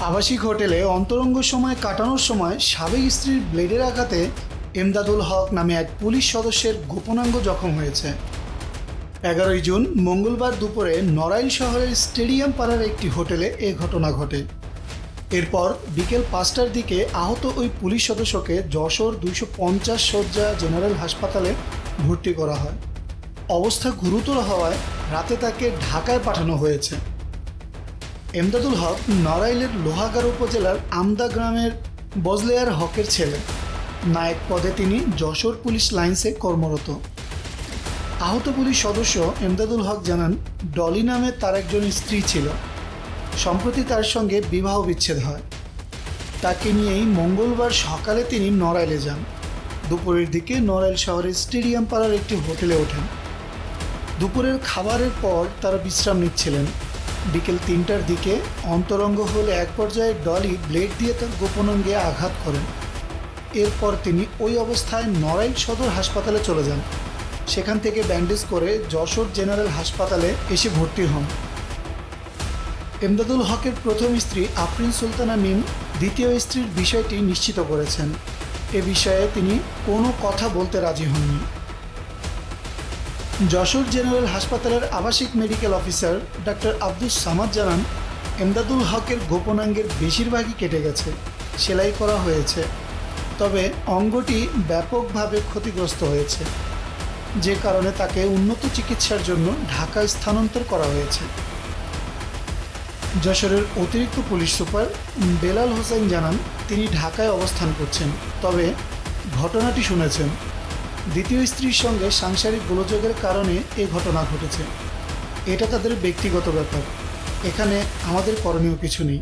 আবাসিক হোটেলে অন্তরঙ্গ সময় কাটানোর সময় সাবেক স্ত্রীর ব্লেডের আঘাতে এমদাদুল হক নামে এক পুলিশ সদস্যের গোপনাঙ্গ জখম হয়েছে। এগারোই জুন মঙ্গলবার দুপুরে নড়াইল শহরের স্টেডিয়াম পাড়ার একটি হোটেলে এ ঘটনা ঘটে। এরপর বিকেল পাঁচটার দিকে আহত ওই পুলিশ সদস্যকে যশোর দুইশো পঞ্চাশ শয্যা জেনারেল হাসপাতালে ভর্তি করা হয়। অবস্থা গুরুতর হওয়ায় রাতে তাকে ঢাকায় পাঠানো হয়েছে। এমদাদুল হক নড়াইলের লোহাগাড়া উপজেলার আমদা গ্রামের বজলেয়ার হকের ছেলে। নায়ক পদে তিনি যশোর পুলিশ লাইন্সে কর্মরত। আহত পুলিশ সদস্য এমদাদুল হক জানান, ডলি নামে তার একজন স্ত্রী ছিল। সম্প্রতি তার সঙ্গে বিবাহ বিচ্ছেদ হয়। তাকে নিয়েই মঙ্গলবার সকালে তিনি নড়াইলে যান। দুপুরের দিকে নড়াইল শহরের স্টেডিয়াম পাড়ার একটি হোটেলে ওঠেন। দুপুরের খাবারের পর তারা বিশ্রাম নিচ্ছিলেন। বিকেল তিনটার দিকে অন্তরঙ্গ হলে এক পর্যায়ে ডলি ব্লেড দিয়ে তার গোপনাঙ্গে আঘাত করেন। এরপর তিনি ওই অবস্থায় নড়াইল সদর হাসপাতালে চলে যান। সেখান থেকে ব্যান্ডেজ করে যশোর জেনারেল হাসপাতালে এসে ভর্তি হন। এমদাদুল হকের প্রথম স্ত্রী আফরিন সুলতানা মিম দ্বিতীয় স্ত্রীর বিষয়টি নিশ্চিত করেছেন। এ বিষয়ে তিনি কোনো কথা বলতে রাজি হননি। যশোর জেনারেল হাসপাতালের আবাসিক medical officer doctor Abdus Samad জানান, এমদাদুল হকের গোপনাঙ্গের বেশিরভাগই কেটে গেছে, সেলাই করা হয়েছে। তবে অঙ্গটি ব্যাপকভাবে ক্ষতিগ্রস্ত হয়েছে। যে কারণে তাকে উন্নত চিকিৎসার জন্য ঢাকায় স্থানান্তর করা হয়েছে। যশোরের অতিরিক্ত পুলিশ সুপার বেলাল হোসেন জানান, তিনি ঢাকায় অবস্থান করছেন। তবে ঘটনাটি শুনেছেন। দ্বিতীয় স্ত্রীর সঙ্গে সাংসারিক গোলযোগের কারণে এ ঘটনা ঘটেছে। এটা তাদের ব্যক্তিগত ব্যাপার। এখানে আমাদের করণীয় কিছু নেই।